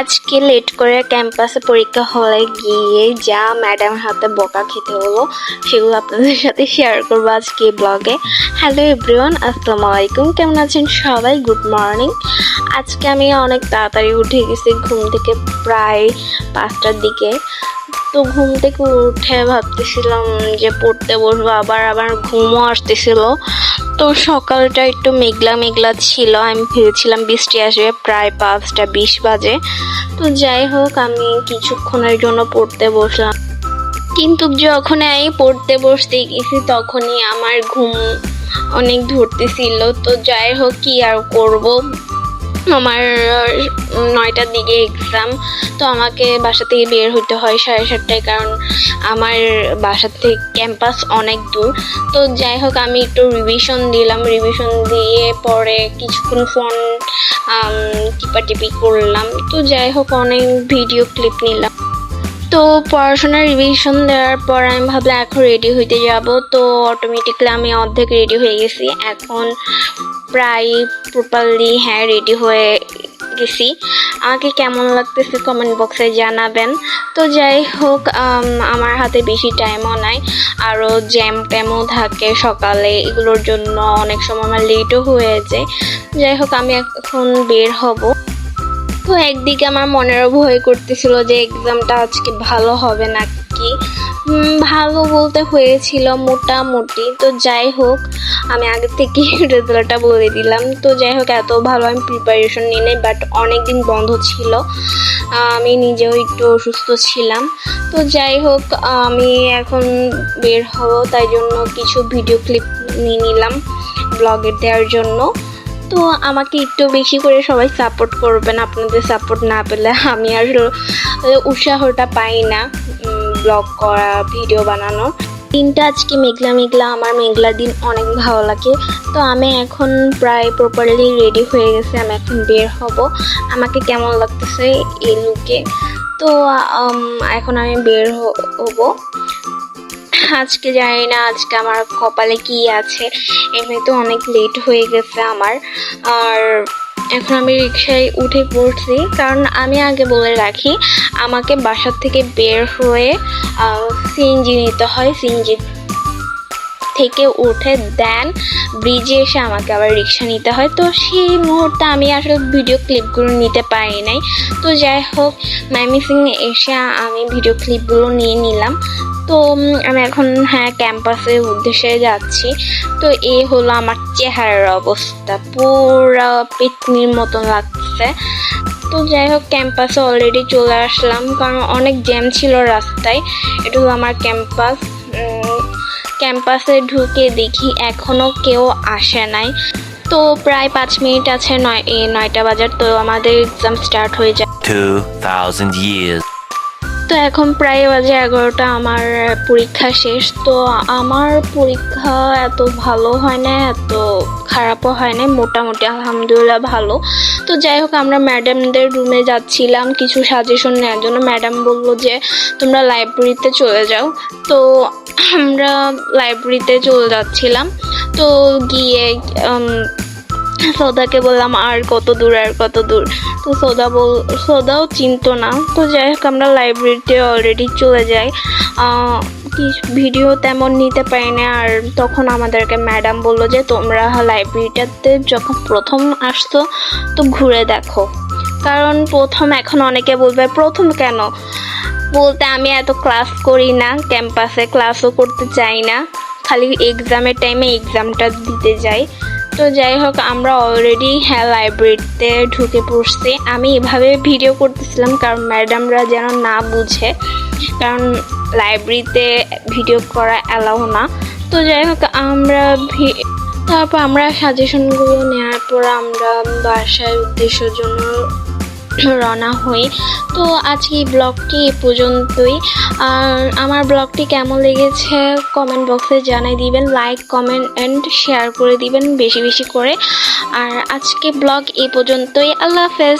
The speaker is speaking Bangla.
আজকে লেট করে ক্যাম্পাসে পরীক্ষা হলে গিয়ে যা ম্যাডাম হাতে বকা খেতে হলো, সেগুলো আপনাদের সাথে শেয়ার করব আজকে ব্লগে হ্যালো এভরিওয়ান আসসালামু আলাইকুম, কেমন আছেন সবাই? গুড মর্নিং আজকে আমি অনেক তাড়াতাড়ি উঠে গেছি, ঘুম থেকে প্রায় পাঁচটার দিকে। তো ঘুম থেকে উঠে ভাবতেছিলাম যে পড়তে বসবো, আবার আবার ঘুমও আসতেছিল। তো সকালটা একটু মেঘলা মেঘলা ছিল। আমি ভেবেছিলাম বৃষ্টি আসবে, প্রায় পাঁচটা বিশ বাজে। তো যাই হোক, আমি কিছুক্ষণের জন্য পড়তে বসলাম। কিন্তু যখন আমি পড়তে বসতে গেছি, তখনই আমার ঘুম অনেক ধরতেছিল। তো যাই হোক, কি আর করব? আমার নয়টার দিকে এক্সাম তো আমাকে বাসা থেকে বের হতে হয় সাড়ে সাতটায় কারণ আমার বাসা থেকে ক্যাম্পাস অনেক দূর। তো যাই হোক, আমি একটু রিভিশন দিলাম রিভিশন দিয়ে পরে কিছুক্ষণ ফোন টিপাটিপি করলাম। তো যাই হোক, অনেক ভিডিও ক্লিপ নিলাম। তো পড়াশোনার রিভিশন দেওয়ার পর আমি ভাবলাম, এখন রেডি হইতে যাব। তো অটোমেটিকলি আমি অর্ধেক রেডি হয়ে গেছি। এখন প্রায় প্রপারলি হ্যাঁ রেডি হয়ে গেছি। আমাকে কেমন লাগতেছে কমেন্ট বক্সে জানাবেন। তো যাই হোক আমার হাতে বেশি টাইমও নাই। আরও জ্যাম ট্যামও থাকে সকালে, এগুলোর জন্য অনেক সময় আমার লেটও হয়ে যায়। যাই হোক, আমি এখন বের হব। তো একদিকে আমার মনেরও ভয় করতেছিল যে এক্সামটা আজকে ভালো হবে নাকি। উম, ভালো বলতে হয়েছিল মোটামুটি। তো যাই হোক আমি আগে থেকে রেজাল্টটা বলে দিলাম। তো যাই হোক এত ভালো আমি প্রিপারেশন নিই নাই বাট অনেক দিন বন্ধ ছিল। আমি নিজেও একটু অসুস্থ ছিলাম। তো যাই হোক আমি এখন বের হব তাই জন্য কিছু ভিডিও ক্লিপ নিয়ে নিলাম ব্লগে দেওয়ার জন্য। তো আমাকে একটু বেশি করে সবাই সাপোর্ট করবেন আপনাদের সাপোর্ট না পেলে আমি আর উৎসাহটা পাই না ব্লগ করা ভিডিও বানানো। দিনটা আজকে মেঘলা মেঘলা, আমার মেঘলা দিন অনেক ভালো লাগে। তো আমি এখন প্রায় প্রপারলি রেডি হয়ে গেছে, আমি এখন বের হব। আমাকে কেমন লাগতেছে এই লুকে তো এখন আমি বের হব। আজকে জানি না, আজকে আমার কপালে কি আছে, এমনি তো অনেক লেট হয়ে গেছে আমার। আর এখন আমি রিক্সায় উঠে পড়ছি, কারণ আমি আগে বলে রাখি, আমাকে বাসার থেকে বের হয়ে সিএনজি নিতে হয়, সিএনজি থেকে উঠে দেন। ব্রিজে এসে আমাকে আবার রিক্সা নিতে হয়। তো সেই মুহূর্তে আমি আসলে ভিডিও ক্লিপগুলো নিতে পারি নাই। তো যাই হোক মাইমিসিং এসে আমি ভিডিও ক্লিপগুলো নিয়ে নিলাম। তো আমি এখন হ্যাঁ ক্যাম্পাসের উদ্দেশ্যে যাচ্ছি। তো এই হলো আমার চেহারার অবস্থা। পুরো পিকনির মতন লাগছে। তো যাই হোক ক্যাম্পাসে অলরেডি চলে আসলাম। কারণ অনেক জ্যাম ছিল রাস্তায়। এটা হলো আমার ক্যাম্পাস ক্যাম্পাসে ঢুকে দেখি এখনও কেউ আসে নাই। তো প্রায় পাঁচ মিনিট আছে নয় নয়টা বাজার তো আমাদের এক্সাম স্টার্ট হয়ে যায়। তো এখন প্রায় বাজে এগারোটা আমার পরীক্ষা শেষ। তো আমার পরীক্ষা এত ভালো হয় না এত খারাপও হয় না মোটামুটি আলহামদুলিল্লাহ ভালো। তো যাই হোক আমরা ম্যাডামদের রুমে যাচ্ছিলাম কিছু সাজেশন নেওয়ার জন্য। ম্যাডাম বলল যে তোমরা লাইব্রেরিতে চলে যাও। তো আমরা লাইব্রেরিতে চলে যাচ্ছিলাম। তো গিয়ে সৌদাকে বললাম, আর কত দূর, আর কত দূর? তো সৌদা বল, সৌদাও চিনতো না। তো যাই হোক, আমরা লাইব্রেরিতে অলরেডি চলে যাই। ভিডিও তেমন নিতে পারি না। আর তখন আমাদেরকে ম্যাডাম বলল যে, তোমরা লাইব্রেরিটাতে যখন প্রথম আসছো, তো ঘুরে দেখো। কারণ প্রথম এখন অনেকে বলবে, প্রথম কেন? বলতে আমি এত ক্লাস করি না ক্যাম্পাসে ক্লাসও করতে চাই না। খালি এক্সামের টাইমে এক্সামটা দিতে যাই। তো যাই হোক, আমরা অলরেডি হ্যাঁ লাইব্রেরিতে ঢুকে পড়ছি। আমি এভাবে ভিডিও করতেছিলাম কারণ ম্যাডামরা যেন না বুঝে। কারণ লাইব্রেরিতে ভিডিও করা অ্যালাউ না। তো যাই হোক, আমরা তারপর আমরা সাজেশনগুলো নেওয়ার পর আমরা বাসায় উদ্দেশ্যের জন্য রওনা হই। তো আজকে ব্লগটি এ পর্যন্তই। আর আমার ব্লগটি কেমন লেগেছে কমেন্ট বক্সে জানাই দিবেন, লাইক, কমেন্ট অ্যান্ড শেয়ার করে দিবেন বেশি বেশি করে। আর আজকে ব্লগ এই পর্যন্তই। আল্লাহ হাফেজ।